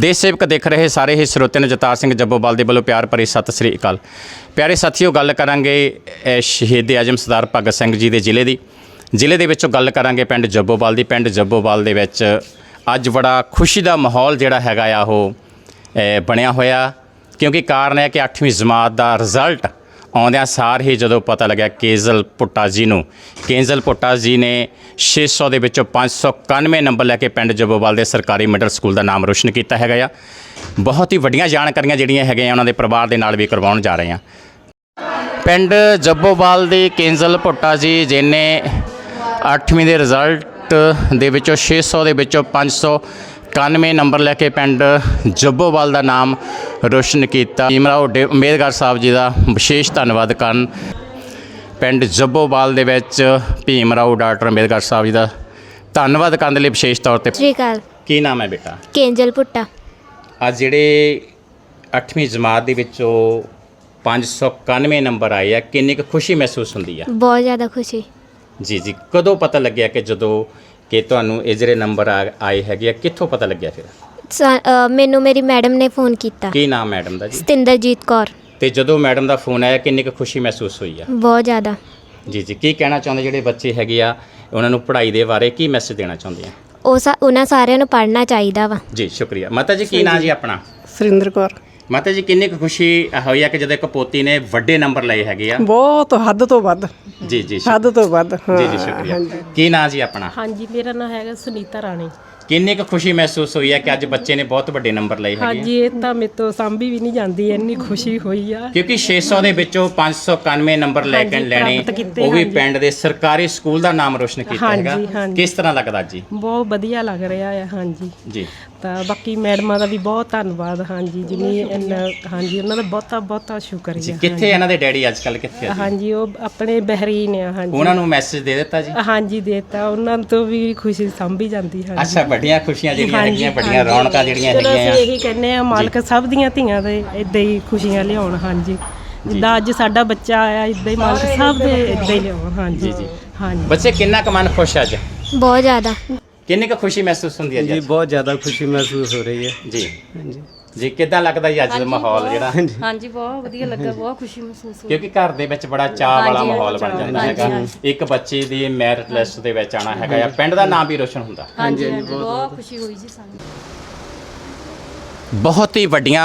ਦੇਸ਼ ਸੇਵਕ ਦੇਖ ਰਹੇ ਸਾਰੇ ਹੀ ਸਰੋਤਿਆਂ ਨੂੰ ਜਤਾਰ ਸਿੰਘ ਜੱਬੋਵਾਲ ਦੇ ਵੱਲੋਂ ਪਿਆਰ ਭਰੀ ਸਤਿ ਸ੍ਰੀ ਅਕਾਲ। ਪਿਆਰੇ ਸਾਥੀਓ ਗੱਲ ਕਰਾਂਗੇ ਅ, ਸ਼ਹੀਦ ਆਜਮ ਸਰਦਾਰ ਭਗਤ ਸਿੰਘ ਜੀ ਦੇ ਜ਼ਿਲ੍ਹੇ ਦੀ। ਜ਼ਿਲ੍ਹੇ ਦੇ ਵਿੱਚੋਂ ਗੱਲ ਕਰਾਂਗੇ ਪਿੰਡ ਜੱਬੋਵਾਲ ਦੀ। ਪਿੰਡ ਜੱਬੋਵਾਲ ਦੇ ਵਿੱਚ ਅੱਜ ਬੜਾ ਖੁਸ਼ੀ ਦਾ ਮਾਹੌਲ ਜਿਹੜਾ ਹੈਗਾ ਆ ਉਹ ਬਣਿਆ ਹੋਇਆ। ਕਿਉਂਕਿ ਕਾਰਨ ਹੈ ਕਿ 8ਵੀਂ ਜਮਾਤ ਦਾ ਰਿਜ਼ਲਟ ਆਉਂਦਿਆਂ ਸਾਰ ਹੀ ਜਦੋਂ ਪਤਾ ਲੱਗਿਆ ਕੇਜ਼ਲ ਪੁੱਟਾ ਜੀ ਨੂੰ, ਕੇਜ਼ਲ ਪੁੱਟਾ ਜੀ ਨੇ 600 ਦੇ ਵਿੱਚੋਂ 591 ਨੰਬਰ ਲੈ ਕੇ ਪਿੰਡ ਜੱਬੋਵਾਲ ਦੇ ਸਰਕਾਰੀ ਮਿਡਲ ਸਕੂਲ ਦਾ ਨਾਮ ਰੋਸ਼ਨ ਕੀਤਾ ਹੈਗਾ ਆ। ਬਹੁਤ ਹੀ ਵੱਡੀਆਂ ਜਾਣਕਾਰੀਆਂ ਜਿਹੜੀਆਂ ਹੈਗੀਆਂ ਉਹਨਾਂ ਦੇ ਪਰਿਵਾਰ ਦੇ ਨਾਲ ਵੀ ਕਰਵਾਉਣ ਜਾ ਰਹੇ ਹਾਂ ਪਿੰਡ ਜੱਬੋਵਾਲ ਦੇ ਕੇਂਜ਼ਲ ਭੁੱਟਾ ਜੀ ਜਿਨੇ 8ਵੀਂ ਦੇ ਰਿਜ਼ਲਟ ਦੇ ਵਿੱਚੋਂ 600 ਦੇ ਵਿੱਚੋਂ 591 ਨੰਬਰ ਲੈ ਕੇ ਪਿੰਡ ਜੱਬੋਵਾਲ ਦਾ ਨਾਮ ਰੋਸ਼ਨ ਕੀਤਾ। ਇਮਰਾਓ ਮੇਦਗੜ ਸਾਹਿਬ ਜੀ ਦਾ ਵਿਸ਼ੇਸ਼ ਧੰਨਵਾਦ ਕਰਨ ਪਿੰਡ ਜੱਬੋਵਾਲ ਦੇ ਵਿੱਚ ਭੀਮਰਾਓ ਡਾਕਟਰ ਅੰਬੇਦਕਰ ਸਾਹਿਬ ਜੀ ਦਾ ਧੰਨਵਾਦ ਕਰਨ ਦੇ ਲਈ ਵਿਸ਼ੇਸ਼ ਤੌਰ ਤੇ। ਸ੍ਰੀ ਅਕਾਲ। ਕੀ ਨਾਮ ਹੈ ਬੇਟਾ? ਕੇਂਜਲ ਪੁੱਟਾ ਅੱਜ ਜਿਹੜੇ 8ਵੀਂ ਜਮਾਤ ਦੇ ਵਿੱਚੋਂ 591 ਨੰਬਰ ਆਏ ਆ ਕਿੰਨੀ ਕੁ ਖੁਸ਼ੀ ਮਹਿਸੂਸ ਹੁੰਦੀ ਆ? ਬਹੁਤ ਜ਼ਿਆਦਾ ਖੁਸ਼ੀ। ਜੀ ਜੀ। ਕਦੋਂ ਪਤਾ ਲੱਗਿਆ ਕਿ ਜਦੋਂ ਕਿ ਤੁਹਾਨੂੰ ਇਹ ਜਿਹੜੇ ਨੰਬਰ ਆਏ ਹੈਗੇ ਆ ਕਿੱਥੋਂ ਪਤਾ ਲੱਗਿਆ ਫਿਰ? ਸਾ- ਅ, ਮੈਨੂੰ ਮੇਰੀ ਮੈਡਮ ਨੇ ਫੋਨ ਕੀਤਾ। ਕੀ ਨਾਮ ਮੈਡਮ ਦਾ ਜੀ? ਸਤਿੰਦਰਜੀਤ ਕੌਰ। ਤੇ ਜਦੋਂ ਮੈਡਮ ਦਾ ਫੋਨ ਆਇਆ ਕਿੰਨੀ ਕੁ ਖੁਸ਼ੀ ਮਹਿਸੂਸ ਹੋਈ ਆ? ਬਹੁਤ ਜ਼ਿਆਦਾ। ਜੀ ਜੀ ਕੀ ਕਹਿਣਾ ਚਾਹੁੰਦੇ ਜਿਹੜੇ ਬੱਚੇ ਹੈਗੇ ਆ ਉਹਨਾਂ ਨੂੰ ਪੜ੍ਹਾਈ ਦੇ ਬਾਰੇ ਕੀ ਮੈਸੇਜ ਦੇਣਾ ਚਾਹੁੰਦੇ ਆ? ਉਹ ਸਾ- ਉਹਨਾਂ ਸਾਰਿਆਂ ਨੂੰ ਪੜ੍ਹਨਾ ਚਾਹੀਦਾ ਵਾ। ਜੀ ਸ਼ੁਕਰੀਆ। ਮਾਤਾ ਜੀ ਕੀ ਨਾਂ ਜੀ ਆਪਣਾ? ਸੁਰਿੰਦਰ ਕੌਰ। ਮਾਤਾ ਜੀ ਕਿੰਨੀ ਕੁ ਖੁਸ਼ੀ ਹੋਈ ਆ ਕਿ ਜਦੋਂ ਇੱਕ ਪੋਤੀ ਨੇ ਵੱਡੇ ਨੰਬਰ ਲਏ ਹੈਗੇ ਆ? ਬਹੁਤ ਹੱਦ ਤੋਂ ਵੱਧ। ਜੀ ਜੀ ਸ਼ੁ- ਹੱਦ ਤੋਂ ਵੱਧ ਹਾਂ ਜੀ ਜੀ ਸ਼ੁਕਰੀਆ। ਕੀ ਨਾਂ ਜੀ ਆਪਣਾ? ਹਾਂਜੀ ਮੇਰਾ ਨਾਮ ਹੈਗਾ ਸੁਨੀਤਾ ਰਾਣੀ। ਕਿੰਨੀ ਕੁ ਖੁਸ਼ੀ ਮਹਿਸੂਸ ਹੋਈ ਹੈ ਕਿ ਅੱਜ ਬੱਚੇ ਨੇ ਬਹੁਤ ਵੱਡੇ ਨੰਬਰ ਲਏ ਹੈਗੇ ਆ? ਹਾਂਜੀ ਇਹ ਤਾਂ ਮੇਰੇ ਤੋਂ ਸਾਂਭੀ ਵੀ ਨਹੀਂ ਜਾਂਦੀ ਇੰਨੀ ਖੁਸ਼ੀ ਹੋਈ ਆ। ਕਿਉਂਕਿ 600 ਦੇ ਵਿੱਚੋਂ 591 ਨੰਬਰ ਲੈ ਕੇ ਹਾਂਜੀ, ਲੈਣੇ ਪ੍ਰਾਪਤ ਕੀਤੇ, ਉਹ ਵੀ ਹਾਂਜੀ। ਪਿੰਡ ਦੇ ਸਰਕਾਰੀ ਸਕੂਲ ਦਾ ਨਾਮ ਰੋਸ਼ਨ ਕੀਤਾ ਹਾਂਜੀ, ਹੈਗਾ। ਹਾਂਜੀ। ਕਿਸ ਤਰ੍ਹਾਂ ਲੱਗਦਾ ਜੀ? ਬਹੁਤ ਵਧੀਆ ਲੱਗ ਰਿਹਾ ਆ ਹਾਂਜੀ। ਜੀ। ਤਾਂ ਬਾਕੀ ਮੈਡਮਾਂ ਦਾ ਵੀ ਬਹੁਤ ਧੰਨਵਾਦ ਹਾਂਜੀ ਜਿਨੀ ਇੰਨਾ ਹਾਂਜੀ ਉਹਨਾਂ ਦਾ ਬਹੁਤਾ ਬਹੁਤਾ ਜੀ ਸ਼ੁਕਰੀਆ ਕਿੱਥੇ ਇਹਨਾਂ ਦੇ ਡੈਡੀ ਅੱਜ ਕੱਲ ਕਿੱਥੇ ਆ ਜੀ? ਹਾਂਜੀ ਉਹ ਆਪਣੇ ਬਹਿਰੀਨ ਆ ਹਾਂਜੀ। ਉਹਨਾਂ ਨੂੰ ਮੈਸੇਜ ਦੇ ਦਿੱਤਾ ਜੀ? ਹਾਂਜੀ ਦੇਤਾ। ਉਹਨਾਂ ਤੋਂ ਵੀ ਖੁਸ਼ੀ ਸਾਂਭੀ ਜਾਂਦੀ ਹਾਂਜੀ। ਅੱਛਾ ਵੱਡੀਆਂ ਖੁਸ਼ੀਆਂ ਜਿਹੜੀਆਂ ਹੈਗੀਆਂ ਵੱਡੀਆਂ। ਰੌਣਕਾਂ ਜਿਹੜੀਆਂ ਚਲੋ ਹੈਗੀਆਂ। ਅਸੀਂ ਆ ਇਹੀ ਕਹਿੰਦੇ ਆ ਮਾਲਕ ਸਭ ਦੀਆਂ ਧੀਆਂ ਦੇ ਇਦਾਂ ਹੀ ਖੁਸ਼ੀਆਂ ਲਿਆਉਣ ਹਾਂਜੀ। ਜਿੱਦਾਂ ਅੱਜ ਸਾਡਾ ਬੱਚਾ ਆਇਆ ਇਦਾਂ ਹੀ ਮਾਲਕ ਸਭ ਦੇ ਇਦਾਂ ਹੀ ਲਿਆਉਣ ਹਾਂਜੀ। ਜੀ, ਜੀ। ਹਾਂਜੀ। ਬੱਚੇ ਕਿੰਨਾ ਕੁ ਮਨ ਖੁਸ਼ ਅੱਜ? ਬਹੁਤ ਜ਼ਿਆਦਾ। ਕਿੰਨੀ ਕੁ ਖੁਸ਼ੀ ਮਹਿਸੂਸ ਹੁੰਦੀ ਹੈ ਜੀ ਜੀ ਅੱਜ? ਬਹੁਤ ਜ਼ਿਆਦਾ ਖੁਸ਼ੀ ਮਹਿਸੂਸ ਹੋ ਰਹੀ ਹੈ। ਜੀ। ਹਾਂਜੀ। ਜੀ ਕਿਦਾਂ ਲੱਗਦਾ ਜੀ ਅੱਜ ਦਾ ਮਾਹੌਲ ਜਿਹੜਾ? ਹਾਂਜੀ। ਬਹੁਤ ਵਧੀਆ ਲੱਗਾ ਬਹੁਤ ਖੁਸ਼ੀ ਮਹਿਸੂਸ ਹੋਈ। ਕਿਉਂਕਿ ਘਰ ਦੇ ਵਿੱਚ ਬੜਾ ਚਾਹ ਵਾਲਾ ਹਾਂਜੀ, ਮਾਹੌਲ ਬਣ ਜਾਂਦਾ ਹਾਂਜੀ, ਹੈਗਾ। ਇੱਕ ਬੱਚੇ ਦੀ ਮੈਰਿਟ ਲਿਸਟ ਦੇ ਵਿੱਚ ਆਣਾ ਹੈਗਾ ਆ ਪਿੰਡ ਦਾ ਨਾਮ ਵੀ ਰੋਸ਼ਨ ਹੁੰਦਾ। ਹਾਂਜੀ ਹਾਂਜੀ ਬਹੁਤ। ਖੁਸ਼ੀ ਹੋਈ ਜੀ ਸਾਨੂੰ। ਬਹੁਤ ਹੀ ਵੱਡੀਆਂ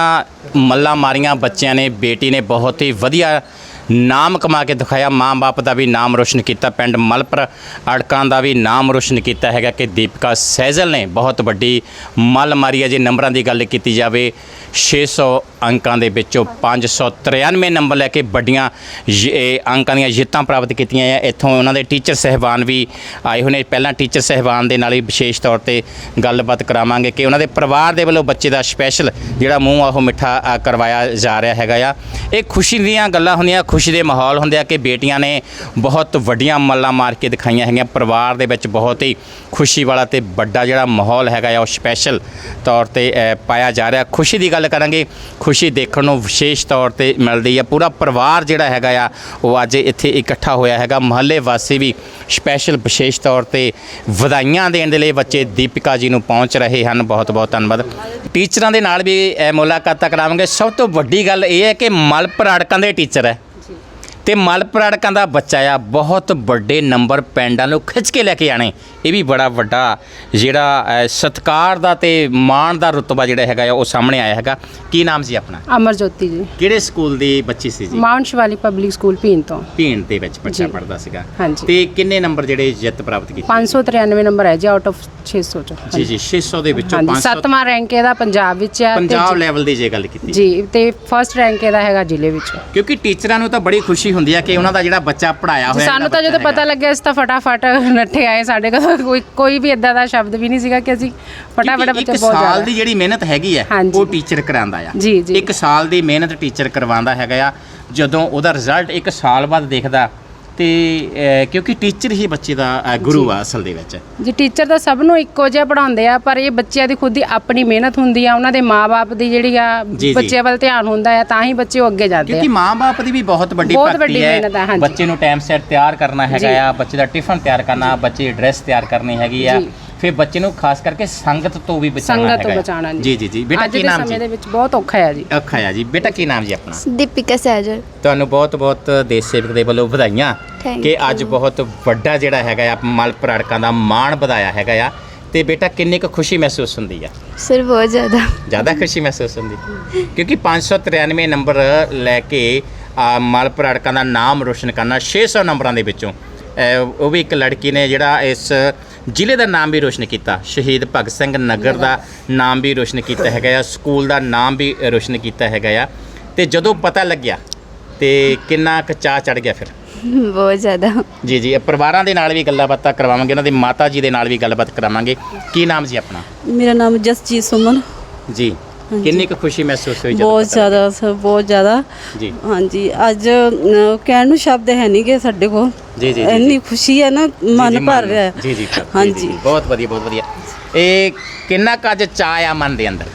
ਮੱਲਾਂ ਮਾਰੀਆਂ ਬੱਚਿਆਂ ਨੇ ਬੇਟੀ ਨੇ ਬਹੁਤ ਹੀ ਵਧੀਆ ਨਾਮ ਕਮਾ ਕੇ ਦਿਖਾਇਆ। ਮਾਂ-ਬਾਪ ਦਾ ਵੀ ਨਾਮ ਰੋਸ਼ਨ ਕੀਤਾ। ਪਿੰਡ ਮਲਪਰ ਅੜਕਾਂ ਦਾ ਵੀ ਨਾਮ ਰੋਸ਼ਨ ਕੀਤਾ ਹੈਗਾ ਕਿ ਦੀਪਿਕਾ ਸਹਿਜਲ ਨੇ ਬਹੁਤ ਵੱਡੀ ਮੱਲ ਮਾਰੀ ਹੈ। ਜੇ ਨੰਬਰਾਂ ਦੀ ਗੱਲ ਕੀਤੀ ਜਾਵੇ 600 ਅੰਕਾਂ ਦੇ ਵਿੱਚੋਂ 593 ਨੰਬਰ ਲੈ ਕੇ ਵੱਡੀਆਂ ਜ- ਅੰਕਾਂ ਦੀਆਂ ਜਿੱਤਾਂ ਪ੍ਰਾਪਤ ਕੀਤੀਆਂ ਹੈ ਇੱਥੋਂ ਉਹਨਾਂ ਦੇ ਟੀਚਰ ਸਹਿਬਾਨ ਵੀ ਆਏ ਹੋਏ ਨੇ ਪਹਿਲਾਂ ਟੀਚਰ ਸਹਿਬਾਨ ਦੇ ਨਾਲ ਹੀ ਵਿਸ਼ੇਸ਼ ਤੌਰ ਤੇ ਗੱਲਬਾਤ ਕਰਾਵਾਂਗੇ ਕਿ ਉਹਨਾਂ ਦੇ ਪਰਿਵਾਰ ਦੇ ਵੱਲੋਂ ਬੱਚੇ ਦਾ ਸਪੈਸ਼ਲ ਜਿਹੜਾ ਮੂੰਹ ਆਹੋ ਮਿੱਠਾ ਕਰਵਾਇਆ ਜਾ ਰਿਹਾ ਹੈਗਾ ਆ। ਇਹ ਖੁਸ਼ੀ ਦੀਆਂ ਗੱਲਾਂ ਹੁੰਦੀਆਂ। ਖੁਸ਼ੀ ਦੇ ਮਾਹੌਲ ਹੁੰਦੇ ਆ ਕਿ ਬੇਟੀਆਂ ਨੇ ਬਹੁਤ ਵੱਡੀਆਂ ਮੱਲਾਂ ਮਾਰ ਕੇ ਦਿਖਾਈਆਂ ਹੈਗੀਆਂ। ਪਰਿਵਾਰ ਦੇ ਵਿੱਚ ਬਹੁਤ ਹੀ ਖੁਸ਼ੀ ਵਾਲਾ ਤੇ ਵੱਡਾ ਜਿਹੜਾ ਮਾਹੌਲ ਹੈਗਾ ਆ ਉਹ ਸਪੈਸ਼ਲ ਤੌਰ ਤੇ ਪਾਇਆ ਜਾ ਰਿਹਾ। ਖੁਸ਼ੀ ਦੀ ਗੱਲ ਕਰਾਂਗੇ ਖੁਸ਼ੀ ਦੇਖਣ ਨੂੰ ਵਿਸ਼ੇਸ਼ ਤੌਰ ਤੇ ਮਿਲਦੀ ਆ। ਪੂਰਾ ਪਰਿਵਾਰ ਜਿਹੜਾ ਹੈਗਾ ਆ ਉਹ ਅੱਜ ਇੱਥੇ ਇਕੱਠਾ ਹੋਇਆ ਹੈਗਾ। ਮਹੱਲੇ ਵਾਸੀ ਵੀ ਸਪੈਸ਼ਲ ਵਿਸ਼ੇਸ਼ ਤੌਰ ਤੇ ਵਧਾਈਆਂ ਦੇਣ ਦੇ ਲਈ ਬੱਚੇ ਦੀਪਿਕਾ ਜੀ ਨੂੰ ਪਹੁੰਚ ਰਹੇ ਹਨ। ਬਹੁਤ ਬਹੁਤ ਧੰਨਵਾਦ। ਟੀਚਰਾਂ ਦੇ ਨਾਲ ਵੀ ਅ, ਮੁਲਾਕਾਤਾਂ ਕਰਾਵਾਂਗੇ। ਸਭ ਤੋਂ ਵੱਡੀ ਗੱਲ ਇਹ ਹੈ ਕਿ ਮਲਪੁਰ ਅੜਕਾਂ ਦੇ ਟੀਚਰ ਹੈ। ਤੇ ਮਲਪੁਰ ਅੜਕਾਂ ਦਾ ਬੱਚਾ ਆ ਬਹੁਤ ਵੱਡੇ ਨੰਬਰ ਪਿੰਡਾਂ ਨੂੰ ਖਿੱਚ ਕੇ ਲੈ ਕੇ ਆਣੇ। ਇਹ ਵੀ ਬੜਾ ਵੱਡਾ ਜਿਹੜਾ ਸਤਿਕਾਰ ਦਾ ਤੇ ਮਾਣ ਦਾ ਰੁਤਬਾ ਜਿਹੜਾ ਹੈਗਾ ਉਹ ਸਾਹਮਣੇ ਆਇਆ ਹੈਗਾ। ਕੀ ਨਾਮ ਸੀ ਆਪਣਾ? ਅਮਰ ਜੋਤੀ ਜੀ। ਕਿਹੜੇ ਸਕੂਲ ਦੀ ਬੱਚੀ ਸੀ ਜੀ? Mount Shivali public school Bhin ਤੋਂ। ਭੀਣ ਦੇ ਵਿੱਚ ਬੱਚਾ। ਪੜਦਾ ਸੀਗਾ। ਤੇ ਕਿੰਨੇ ਨੰਬਰ ਜਿਹੜੇ ਜਿੱਤ ਪ੍ਰਾਪਤ ਕੀਤੇ? 593 ਨੰਬਰ ਹੈ ਜੀ ਆਊਟ ਆਫ 600 ਚੋਂ। ਜੀ ਜੀ 600 ਦੇ ਵਿੱਚੋਂ ਹਾਂਜੀ 500 ਸੱਤਵਾਂ ਰੈਂਕ ਇਹਦਾ ਪੰਜਾਬ ਵਿੱਚ ਹੈ ਪੰਜਾਬ ਲੈਵਲ ਦੀ ਜੇ ਗੱਲ ਕੀਤੀ। ਜੀ ਤੇ ਫਰਸਟ ਰੈਂਕ ਇਹਦਾ ਹੈਗਾ ਜ਼ਿਲ੍ਹੇ ਵਿੱਚ। ਕਿਉਂਕਿ ਟੀਚਰਾਂ ਨੂੰ ਤਾਂ ਬੜੀ ਖੁਸ਼ੀ ਹੁੰਦੀ ਹੈ ਕਿ ਉਹਨਾਂ ਦਾ ਜਿਹੜਾ ਬੱਚਾ ਪੜਾਇਆ ਹੋਇਆ ਸਾਨੂੰ ਤਾਂ ਜਦੋਂ ਪਤਾ ਲੱਗਿਆ ਇਸ ਤਾਂ ਫਟਾਫਟ ਨੱਠੇ ਆਏ ਸਾਡੇ ਕੋਲ ਕੋਈ ਕੋਈ ਵੀ ਇਦਾਂ ਦਾ ਸ਼ਬਦ ਵੀ ਨਹੀਂ ਸੀਗਾ ਕਿ ਅਸੀਂ ਫਟਾਫਟ ਬੱਚੇ ਇੱਕ ਬਹੁਤ ਸਾਲ ਜ਼ਿਆਦਾ ਦੀ ਜਿਹੜੀ ਮਿਹਨਤ ਹੈਗੀ ਹੈ। ਉਹ ਟੀਚਰ ਕਰਾਉਂਦਾ ਆ। ਇੱਕ ਸਾਲ ਦੀ ਮਿਹਨਤ ਟੀਚਰ ਕਰਵਾਉਂਦਾ ਹੈਗਾ ਆ ਜਦੋਂ ਉਹਦਾ ਰਿਜ਼ਲਟ ਇੱਕ ਸਾਲ ਬਾਅਦ ਦੇਖਦਾ ਤੇ ਕਿਉਂਕਿ ਟੀਚਰ ਹੀ ਬੱਚੇ ਦਾ ਗੁਰੂ ਆ ਅਸਲ ਦੇ ਵਿੱਚ ਜੀ ਟੀਚਰ ਤਾਂ ਸਭ ਨੂੰ ਇੱਕੋ ਜਿਹਾ ਪੜਾਉਂਦੇ ਆ ਪਰ ਇਹ ਬੱਚਿਆਂ ਦੀ ਖੁਦ ਦੀ ਆਪਣੀ ਮਿਹਨਤ ਹੁੰਦੀ ਆ ਉਹਨਾਂ ਦੇ ਮਾਪੇ ਦੀ ਜਿਹੜੀ ਆ ਜੀ, ਜੀ। ਬੱਚੇ ਵੱਲ ਧਿਆਨ ਹੁੰਦਾ ਆ ਤਾਂ ਹੀ ਬੱਚੇ ਉਹ ਅੱਗੇ ਜਾਂਦੇ ਕਿਉਂਕਿ ਆ ਮਾਂ-ਬਾਪ ਦੀ ਵੀ ਬਹੁਤ ਵੱਡੀ ਮਿਹਨਤ ਹੈ। ਬੱਚੇ ਨੂੰ ਟਾਈਮ ਸਿਰ ਤਿਆਰ ਕਰਨਾ ਹੈਗਾ। ਆ ਬੱਚੇ ਦਾ ਟਿਫਨ ਤਿਆਰ ਕਰਨਾ ਬੱਚੇ ਦੀ ਡਰੈਸ ਤਿਆਰ ਕਰਨੀ ਹੈਗੀ ਆ। ਫਿਰ ਬੱਚੇ ਨੂੰ ਖਾਸ ਕਰਕੇ ਸੰਗਤ ਤੋਂ ਵੀ ਬਚਾਉਣਾ ਸੰਗਤ ਤੋਂ ਹੈਗਾ। ਬਚਾਉਣਾ ਜੀ। ਜੀ ਜੀ ਬੇਟਾ ਅੱਜ ਕੀ ਦੇ ਨਾਮ ਸਮੇਂ ਜੀ? ਦੇ ਵਿੱਚ ਬਹੁਤ ਔਖਾ ਹੈ ਜੀ। ਅੱਖਾ ਆ ਜੀ। ਬੇਟਾ ਕੀ ਨਾਮ ਜੀ ਆਪਣਾ? ਦੀਪਿਕਾ ਸਹਿਜਲ। ਤੁਹਾਨੂੰ ਬਹੁਤ ਬਹੁਤ ਦੇਸ਼ ਸੇਵਕ ਦੇ ਵੱਲੋਂ ਵਧਾਈਆਂ Thank ਕਿ you. ਅੱਜ ਬਹੁਤ ਵੱਡਾ ਜਿਹੜਾ ਹੈਗਾ ਆ ਮਲਪੁਰ ਅੜਕਾਂ ਦਾ ਮਾਣ ਵਧਾਇਆ ਹੈਗਾ ਆ। ਤੇ ਬੇਟਾ ਕਿੰਨੀ ਕੁ ਖੁਸ਼ੀ ਮਹਿਸੂਸ ਹੁੰਦੀ ਆ? ਸਰ ਬਹੁਤ ਜ਼ਿਆਦਾ। ਜ਼ਿਆਦਾ ਖੁਸ਼ੀ ਮਹਿਸੂਸ ਹੁੰਦੀ? ਕਿਉਂਕਿ 593 ਨੰਬਰ ਲੈ ਕੇ ਆ, ਮਲਪੁਰ ਅੜਕਾਂ ਦਾ ਨਾਮ ਰੋਸ਼ਨ ਕਰਨਾ 600 ਨੰਬਰਾਂ ਦੇ ਵਿੱਚੋਂ। ਅ, ਉਹ ਵੀ ਇੱਕ ਲੜਕੀ ਨੇ ਜਿਹੜਾ ਇਸ ਜ਼ਿਲ੍ਹੇ ਦਾ ਨਾਮ ਵੀ ਰੋਸ਼ਨ ਕੀਤਾ। ਸ਼ਹੀਦ ਭਗਤ ਸਿੰਘ ਨਗਰ ਦਾ ਨਾਮ ਵੀ ਰੋਸ਼ਨ ਕੀਤਾ ਹੈਗਾ ਆ। ਸਕੂਲ ਦਾ ਨਾਮ ਵੀ ਰੋਸ਼ਨ ਕੀਤਾ ਹੈਗਾ ਆ। ਤੇ ਜਦੋਂ ਪਤਾ ਲੱਗਿਆ ਤੇ ਕਿੰਨਾ ਕੁ ਚਾਹ ਚੜ ਗਿਆ ਫਿਰ? ਬਹੁਤ ਜ਼ਿਆਦਾ। ਜੀ ਜੀ। ਇਹ ਪਰਿਵਾਰਾਂ ਦੇ ਨਾਲ ਵੀ ਗੱਲਾਂ ਬਾਤਾਂ ਕਰਵਾਵਾਂਗੇ ਉਹਨਾਂ ਦੀ ਮਾਤਾ ਜੀ ਦੇ ਨਾਲ ਵੀ ਗੱਲਬਾਤ ਕਰਾਵਾਂਗੇ। ਕੀ ਨਾਮ ਜੀ ਆਪਣਾ? ਮੇਰਾ ਨਾਮ ਜਸਜੀਤ ਸੁਮਨ। ਜੀ। ਕਿੰਨੀ ਕੁ ਖੁਸ਼ੀ ਮਹਿਸੂਸ ਹੋਈ ਜਦੋਂ ਬਹੁਤ ਪਤਾ ਲੱਗਿਆ? ਜ਼ਿਆਦਾ ਸਰ ਬਹੁਤ ਜ਼ਿਆਦਾ। ਜੀ। ਹਾਂਜੀ ਅੱਜ ਕਹਿਣ ਨੂੰ ਸ਼ਬਦ ਹੈ ਨਹੀਂ ਕਿ ਸਾਡੇ ਕੋਲ। ਜੀ, ਜੀ, ਜੀ, ਇੰਨੀ ਖੁਸ਼ੀ ਹੈ ਨਾ ਜੀ, ਮਨ ਜੀ, ਭਰ ਰਿਹਾ ਹੈ। ਜੀ ਜੀ ਜੀ, ਜੀ, ਹਾਂਜੀ। ਜੀ, ਬਹੁਤ ਵਧੀਆ ਬਹੁਤ ਵਧੀਆ। ਇਹ ਕਿੰਨਾ ਕੁ ਅੱਜ ਚਾਹ ਆ ਮਨ ਦੇ ਅੰਦਰ?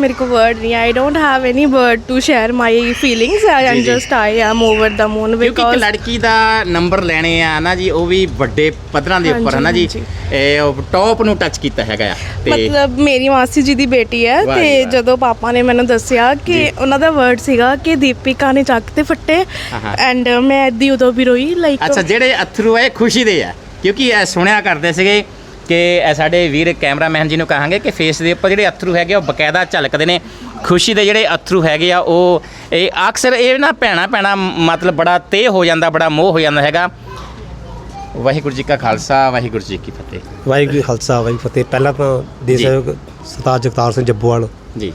ਮੇਰੇ ਕੋ ਵਰਡ ਨਹੀਂ I don't have any word to share my feelings ਆਈ ਜੀ। Just I am over the moon ਕਿਉਂਕਿ ਇੱਕ ਬਿਕਾਜ਼ ਲੜਕੀ ਦਾ ਨੰਬਰ ਲੈਣੇ ਆ ਨਾ ਜੀ ਉਹ ਵੀ ਵੱਡੇ ਪੱਧਰਾਂ ਦੇ ਉੱਪਰ ਹੈ ਨਾ ਜੀ। ਹਾਂਜੀ, ਇਹ ਟੌਪ ਨੂੰ ਟੱਚ ਕੀਤਾ ਹੈਗਾ ਆ। ਤੇ ਮਤਲਬ ਮੇਰੀ ਮਾਸੀ ਜੀ ਦੀ ਬੇਟੀ ਹੈ ਵਾਹ ਜੀ ਤੇ ਵਾਹ। ਜਦੋਂ ਪਾਪਾ ਨੇ ਮੈਨੂੰ ਦੱਸਿਆ ਕਿ ਉਹਨਾਂ ਦਾ ਵਰਡ ਸੀਗਾ ਕਿ ਦੀਪਿਕਾ ਨੇ ਚੱਕ ਤੇ ਫੱਟੇ ਆਹਾ। ਐਂਡ ਮੈਂ ਏਦੀ ਉਦੋਂ ਵੀ ਰੋਈ ਲਾਈਕ ਅੱਛਾ ਜਿਹੜੇ ਅਥਰੂ ਹੈ ਖੁਸ਼ੀ ਦੇ ਆ। ਕਿਉਂਕਿ ਇਹ ਸੁਣਿਆ ਕਰਦੇ ਸੀਗੇ ਕਿ ਸਾਡੇ ਵੀਰ ਕੈਮਰਾਮੈਨ ਜੀ ਨੂੰ ਕਹਾਂਗੇ ਕਿ ਫੇਸ ਦੇ ਉੱਪਰ ਜਿਹੜੇ ਅਥਰੂ ਹੈਗੇ ਆ, ਉਹ ਬਕਾਇਦਾ ਝਲਕਦੇ ਨੇ। ਖੁਸ਼ੀ ਦੇ ਜਿਹੜੇ ਅਥਰੂ ਹੈਗੇ ਆ ਉਹ ਇਹ ਅਕਸਰ ਇਹ ਨਾ ਭੈਣਾ ਭੈਣਾ ਮਤਲਬ ਬੜਾ ਤੇ ਹੋ ਜਾਂਦਾ ਬੜਾ ਮੋਹ ਹੋ ਜਾਂਦਾ ਹੈਗਾ। ਵਾਹਿਗੁਰੂ ਜੀ ਕਾ ਖਾਲਸਾ ਵਾਹਿਗੁਰੂ ਜੀ ਕੀ ਫਤਿਹ। ਵਾਹਿਗੁਰੂ ਖਾਲਸਾ ਵਾਹਿਗੁਰੂ ਫਤਿਹ। ਪਹਿਲਾਂ ਤਾਂ ਜੀ। ਸੇਵਕ ਸਰਦਾਰ ਜਗਤਾਰ ਸਿੰਘ ਜੱਬੋਵਾਲ। ਜੀ।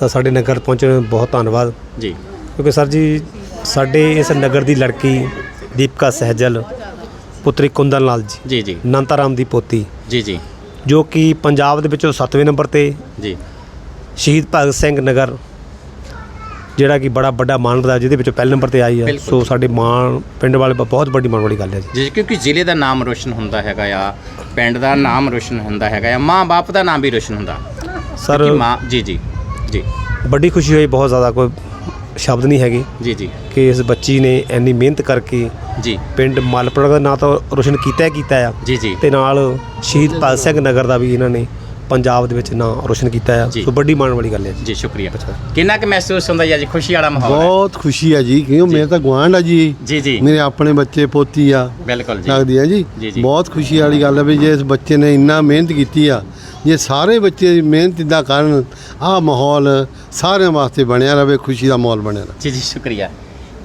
ਤਾਂ ਸਾਡੇ ਨਗਰ ਪਹੁੰਚਣ ਬਹੁਤ ਧੰਨਵਾਦ। ਜੀ। ਕਿਉਂਕਿ ਸਰ ਜੀ ਸਾਡੇ ਇਸ ਨਗਰ ਦੀ ਲੜਕੀ ਦੀਪਕਾ ਸਹਿਜਲ ਪੁੱਤਰੀ ਕੁੰਦਨ ਲਾਲ ਜੀ। ਜੀ ਜੀ। ਨੰਤਾ ਰਾਮ ਦੀ ਪੋਤੀ। ਜੀ ਜੀ। ਜੋ ਕਿ ਪੰਜਾਬ ਦੇ ਵਿੱਚੋਂ 7ਵੇਂ ਨੰਬਰ ਤੇ ਜੀ। ਸ਼ਹੀਦ ਭਗਤ ਸਿੰਘ ਨਗਰ ਜਿਹੜਾ ਕਿ ਬੜਾ ਵੱਡਾ ਮਾਣ ਵਧਾਇਆ ਜਿਹਦੇ ਵਿੱਚੋਂ ਪਹਿਲੇ ਨੰਬਰ ਤੇ ਆਈ ਹੈ ਬਿਲਕੁਲ। ਸੋ ਸਾਡੇ ਮਾਣ ਪਿੰਡ ਵਾਲੇ ਬਹੁਤ ਵੱਡੀ ਮਾਣ ਵਾਲੀ ਗੱਲ ਹੈ ਜੀ। ਜੀ ਕਿਉਂਕਿ ਜ਼ਿਲ੍ਹੇ ਦਾ ਨਾਮ ਰੋਸ਼ਨ ਹੁੰਦਾ ਹੈਗਾ ਆ ਪਿੰਡ ਦਾ ਨਾਮ ਰੋਸ਼ਨ ਹੁੰਦਾ ਹੈਗਾ ਆ ਮਾਂ-ਬਾਪ ਦਾ ਨਾਮ ਵੀ ਰੋਸ਼ਨ ਹੁੰਦਾ। ਸਰ ਮਾਂ ਜੀ ਜੀ ਜੀ। ਵੱਡੀ ਖੁਸ਼ੀ ਹੋਈ ਬਹੁਤ ਜ਼ਿਆਦਾ ਕੋਈ ਸ਼ਬਦ ਨਹੀਂ ਹੈਗੇ ਜੀ ਜੀ। ਕਿ ਇਸ ਬੱਚੀ ਨੇ ਇੰਨੀ ਮਿਹਨਤ ਕਰਕੇ ਜੀ। ਪਿੰਡ ਮਲਪੁਰ ਦਾ ਨਾਂ ਤਾਂ ਰੋਸ਼ਨ ਕੀਤਾ ਹੀ ਕੀਤਾ ਆ। ਜੀ ਜੀ। ਤੇ ਨਾਲ ਸ਼ਹੀਦ ਭਗਤ ਸਿੰਘ ਨਗਰ ਦਾ ਵੀ ਇਹਨਾਂ ਨੇ ਪੰਜਾਬ ਦੇ ਵਿੱਚ ਨਾਂ ਰੋਸ਼ਨ ਕੀਤਾ ਆ। ਸੋ ਵੱਡੀ ਮਾਣ ਵਾਲੀ ਗੱਲ ਹੈ ਜੀ। ਜੀ ਸ਼ੁਕਰੀਆ। ਕਿੰਨਾ ਕੁ ਮਹਿਸੂਸ ਹੁੰਦਾ ਜੀ ਅੱਜ? ਖੁਸ਼ੀ ਵਾਲਾ ਮਾਹੌਲ ਬਹੁਤ ਖੁਸ਼ੀ ਹੈ ਜੀ ਕਿਉਂ? ਮੇਰੇ ਤਾਂ ਗੁਆਂਢ ਆ ਜੀ। ਜੀ ਜੀ। ਮੇਰੇ ਆਪਣੇ ਬੱਚੇ ਪੋਤੀ ਆ। ਬਿਲਕੁਲ ਜੀ। ਲੱਗਦੀ ਆ ਜੀ। ਬਹੁਤ ਖੁਸ਼ੀ ਵਾਲੀ ਗੱਲ ਹੈ ਵੀ ਜੇ ਇਸ ਬੱਚੇ ਨੇ ਇੰਨਾ ਮਿਹਨਤ ਕੀਤੀ ਆ ਜੇ ਸਾਰੇ ਬੱਚੇ ਮਿਹਨਤ ਦਾ ਕਾਰਨ ਆਹ ਮਾਹੌਲ ਸਾਰਿਆਂ ਵਾਸਤੇ ਬਣਿਆ ਰਵੇ ਖੁਸ਼ੀ ਦਾ ਮਾਹੌਲ ਬਣਿਆ ਰਹੇ। ਜੀ ਜੀ, ਸ਼ੁਕਰੀਆ।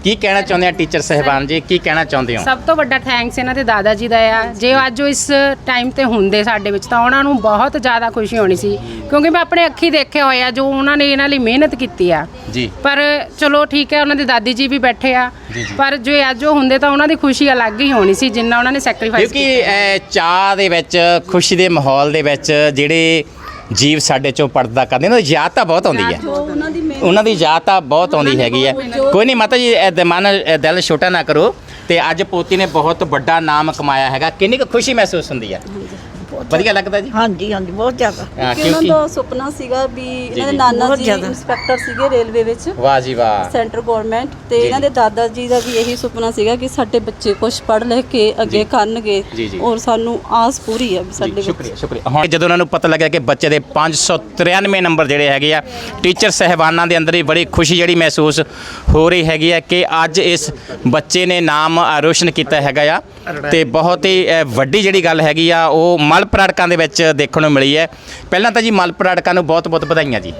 ਕੀ ਕਹਿਣਾ ਚਾਹੁੰਦੇ ਆ ਟੀਚਰ ਸਹਿਬਾਨ ਜੀ? ਕੀ ਕਹਿਣਾ ਚਾਹੁੰਦੇ ਹੋ? ਸਭ ਤੋਂ ਵੱਡਾ ਥੈਂਕਸ ਇਹਨਾਂ ਦੇ ਦਾਦਾ ਜੀ ਦਾ ਆ। ਜੇ ਅੱਜ ਉਹ ਇਸ ਟਾਈਮ ਤੇ ਹੁੰਦੇ ਸਾਡੇ ਵਿੱਚ ਤਾਂ ਉਹਨਾਂ ਨੂੰ ਬਹੁਤ ਜ਼ਿਆਦਾ ਖੁਸ਼ੀ ਹੋਣੀ ਸੀ। ਕਿਉਂਕਿ ਮੈਂ ਆਪਣੇ ਅੱਖੀ ਦੇਖਿਆ ਹੋਇਆ ਜੋ ਉਹਨਾਂ ਨੇ ਇਹਨਾਂ ਲਈ ਮਿਹਨਤ ਕੀਤੀ ਆ। ਜੀ। ਪਰ ਚਲੋ ਠੀਕ ਹੈ ਉਹਨਾਂ ਦੇ ਦਾਦੀ ਜੀ ਵੀ ਬੈਠੇ ਆ। ਪਰ ਜੇ ਅੱਜ ਉਹ ਹੁੰਦੇ ਤਾਂ ਉਹਨਾਂ ਦੀ ਖੁਸ਼ੀ ਅਲੱਗ ਹੀ ਹੋਣੀ ਸੀ ਜਿੰਨਾ ਉਹਨਾਂ ਨੇ ਸੈਕਰੀਫਾਈਸ ਕਿਉਂਕਿ ਇਹ ਚਾਹ ਦੇ ਵਿੱਚ ਖੁਸ਼ੀ ਦੇ ਮਾਹੌਲ ਦੇ ਵਿੱਚ ਜਿਹੜੇ ਜੀਵ ਸਾਡੇ ਚੋਂ ਪਰਦਾ ਕਰਦੇ ਨੇ ਉਹ ਯਾਦ ਤਾਂ ਬਹੁਤ ਆਉਂਦੀ ਹੈ ਉਹਨਾਂ ਦੀ ਯਾਦ ਤਾਂ ਬਹੁਤ ਆਉਂਦੀ ਹੈਗੀ ਹੈ। ਕੋਈ ਨਹੀਂ ਮਾਤਾ ਜੀ ਇਹ ਦ- ਮਨ ਇਹ ਦਿਲ ਛੋਟਾ ਨਾ ਕਰੋ। ਤੇ ਅੱਜ ਪੋਤੀ ਨੇ ਬਹੁਤ ਵੱਡਾ ਨਾਮ ਕਮਾਇਆ ਹੈਗਾ। ਕਿੰਨੀ ਕੁ ਖੁਸ਼ੀ ਮਹਿਸੂਸ ਹੁੰਦੀ ਹੈ? ਵਧੀਆ ਲੱਗਦਾ ਜੀ? ਹਾਂਜੀ ਹਾਂਜੀ ਬਹੁਤ ਜ਼ਿਆਦਾ। ਹਾਂ, ਕਿ ਉਹਨਾਂ ਕਿਉਂਕਿ ਦਾ ਸੁਪਨਾ ਸੀਗਾ ਵੀ ਇਹਨਾਂ ਦੇ। ਨਾਨਾ ਬਹੁਤ ਜੀ ਜ਼ਿਆਦਾ। ਇੰਸਪੈਕਟਰ ਸੀਗੇ ਰੇਲਵੇ ਵਿੱਚ। ਵਾਹ ਜੀ ਵਾਹ। ਸੈਂਟਰ ਗਵਰਨਮੈਂਟ ਤੇ ਜੀ, ਇਹਨਾਂ। ਦੇ ਦਾਦਾ ਜੀ ਦਾ ਵੀ ਇਹੀ ਸੁਪਨਾ ਸੀਗਾ ਕਿ ਸਾਡੇ ਬੱਚੇ ਕੁਝ ਪੜ੍ਹ ਲਿਖ ਕੇ ਅੱਗੇ ਕਰਨਗੇ ਜੀ, ਜੀ। ਔਰ ਸਾਨੂੰ ਆਸ ਪੂਰੀ ਹੈ ਵੀ ਸਾਡੇ ਜੀ, ਬੱਚੇ। ਸ਼ੁਕਰੀਆ। ਸ਼ੁਕਰੀਆ ਹੁਣ ਜਦੋਂ ਉਹਨਾਂ ਨੂੰ ਪਤਾ ਲੱਗਿਆ ਕਿ ਬੱਚੇ ਦੇ 593 ਨੰਬਰ ਜਿਹੜੇ ਹੈਗੇ ਆ ਟੀਚਰ ਸਹਿਬਾਨਾਂ ਦੇ ਅੰਦਰ ਹੀ ਬੜੀ ਖੁਸ਼ੀ ਜਿਹੜੀ ਮਹਿਸੂਸ ਹੋ ਰਹੀ ਹੈਗੀ ਆ ਕਿ ਅੱਜ ਇਸ ਬੱਚੇ ਨੇ ਨਾਮ ਅ, ਰੋਸ਼ਨ ਕੀਤਾ ਹੈਗਾ ਆ। ਤੇ ਬਹੁਤ ਹੀ ਅ, ਵੱਡੀ ਜਿਹੜੀ ਗੱਲ ਹੈਗੀ ਆ ਉਹ ਮਲ ਪਰਾੜਕਾਂ ਦੇ ਵਿੱਚ ਦੇਖਣ ਨੂੰ ਮਿਲੀ ਹੈ। ਪਹਿਲਾਂ ਤਾਂ ਜੀ ਮਲ ਪਰਾੜਕਾਂ ਨੂੰ ਬਹੁਤ ਬਹੁਤ ਵਧਾਈਆਂ ਜੀ।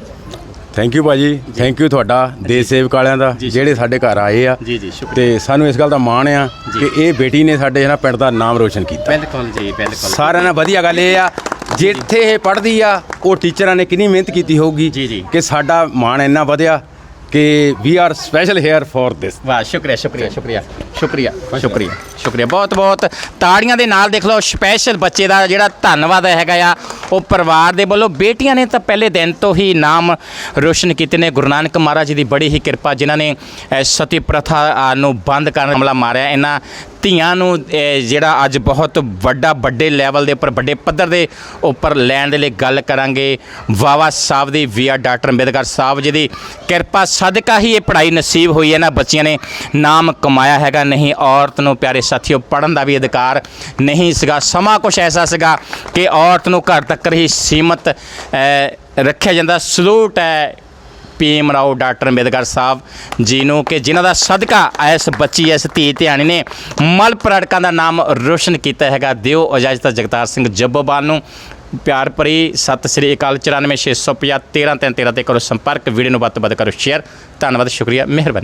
ਥੈਂਕ ਯੂ ਭਾਜੀ। ਥੈਂਕ ਯੂ ਤੁਹਾਡਾ ਦੇਸ਼ ਸੇਵਕ ਵਾਲਿਆਂ ਦਾ ਜਿਹੜੇ ਸਾਡੇ ਘਰ ਆਏ ਆ। ਜੀ, ਜੀ, ਸ਼ੁਕਰੀਆ। ਤੇ ਸਾਨੂੰ ਇਸ ਗੱਲ ਦਾ ਮਾਣ ਆ ਕਿ ਇਹ ਬੇਟੀ ਨੇ ਸਾਡੇ ਜਿਹੜਾ ਪਿੰਡ ਦਾ ਨਾਮ ਰੋਸ਼ਨ ਕੀਤਾ। ਬਿਲਕੁਲ ਜੀ ਬਿਲਕੁਲ। ਸਾਰਿਆਂ ਨਾਲ ਵਧੀਆ ਗੱਲ ਇਹ ਆ ਜਿੱਥੇ ਇਹ ਪੜ੍ਹਦੀ ਆ ਉਹ ਟੀਚਰਾਂ ਨੇ ਕਿੰਨੀ ਮਿਹਨਤ ਕੀਤੀ ਹੋਊਗੀ। ਕਿ ਸਾਡਾ ਮਾਣ ਇੰਨਾ ਵਧਿਆ। ਕਿ we are special here for this ਵਾਹ ਸ਼ੁਕਰੀਆ ਸ਼ੁਕਰੀਆ ਸ਼ੁਕਰੀਆ ਸ਼ੁਕਰੀਆ ਸ਼ੁਕਰੀਆ ਸ਼ੁਕਰੀਆ। ਬਹੁਤ ਬਹੁਤ ਤਾੜੀਆਂ ਦੇ ਨਾਲ ਦੇਖ ਲਓ ਸਪੈਸ਼ਲ ਬੱਚੇ ਦਾ ਜਿਹੜਾ ਧੰਨਵਾਦ ਹੈਗਾ ਆ ਉਹ ਪਰਿਵਾਰ ਦੇ ਵੱਲੋਂ ਬੇਟੀਆਂ ਨੇ ਤਾਂ ਪਹਿਲੇ ਦਿਨ ਤੋਂ ਹੀ ਨਾਮ ਰੋਸ਼ਨ ਕੀਤੇ ਨੇ। ਗੁਰੂ ਨਾਨਕ ਮਹਾਰਾਜ ਜੀ ਦੀ ਬੜੀ ਹੀ ਕਿਰਪਾ ਜਿਨ੍ਹਾਂ ਨੇ ਸਤੀ ਪ੍ਰਥਾ ਨੂੰ ਬੰਦ ਕਰਨ ਦਾ ਹਮਲਾ ਮਾਰਿਆ। ਇਹਨਾਂ ਧੀਆਂ ਨੂੰ ਜਿਹੜਾ ਅੱਜ ਬਹੁਤ ਵੱਡਾ, ਵੱਡੇ ਲੈਵਲ ਦੇ ਉੱਪਰ, ਵੱਡੇ ਪੱਧਰ ਦੇ ਉੱਪਰ ਲੈਣ ਦੇ ਲਈ ਗੱਲ ਕਰਾਂਗੇ। ਵਾਵਾ ਸਾਹਿਬ ਦੀ B R doctor Ambedkar Sahib ji ਦੀ ਕਿਰਪਾ, ਸਦਕਾ ਹੀ ਇਹ ਪੜ੍ਹਾਈ ਨਸੀਬ ਹੋਈ ਹੈ ਨਾ ਬੱਚਿਆਂ ਨੇ। ਨਾਮ ਕਮਾਇਆ ਹੈਗਾ, ਨਹੀਂ ਔਰਤ ਨੂੰ ਪਿਆਰੇ ਸਾਥੀਓ ਪੜਨ ਦਾ ਵੀ ਅਧਿਕਾਰ ਨਹੀਂ ਸੀਗਾ। ਸਮਾਂ ਕੁਝ ਐਸਾ ਸੀਗਾ ਕਿ ਔਰਤ ਨੂੰ ਘਰ ਤੱਕ ਹੀ ਸੀਮਤ ਰੱਖਿਆ ਜਾਂਦਾ। ਸਲੂਟ ਹੈ ਭੀਮ ਰਾਓ, ਡਾਕਟਰ ਅੰਬੇਦਕਰ ਸਾਹਿਬ ਜੀ ਨੂੰ ਕਿ ਜਿਨ੍ਹਾਂ ਦਾ ਸਦਕਾ ਇਸ ਬੱਚੀ, ਇਸ ਧੀ ਧਿਆਣੀ ਨੇ ਮਲ ਪ੍ਰੜਕਾਂ ਦਾ ਨਾਮ ਰੋਸ਼ਨ ਕੀਤਾ ਹੈਗਾ। ਦਿਓ ਇਜਾਜ਼ਤ ਜਗਤਾਰ ਸਿੰਘ ਜੱਬੋਵਾਲ ਨੂੰ। ਪਿਆਰ ਭਰੀ ਸਤਿ ਸ੍ਰੀ ਅਕਾਲ। 94650 13 ਤੇ ਕਰੋ ਸੰਪਰਕ। ਵੀਡੀਓ ਨੂੰ ਵੱਧ ਤੋਂ ਵੱਧ ਕਰੋ ਸ਼ੇਅਰ ਧੰਨਵਾਦ, ਸ਼ੁਕਰੀਆ, ਮਿਹਰਬਾਨੀ।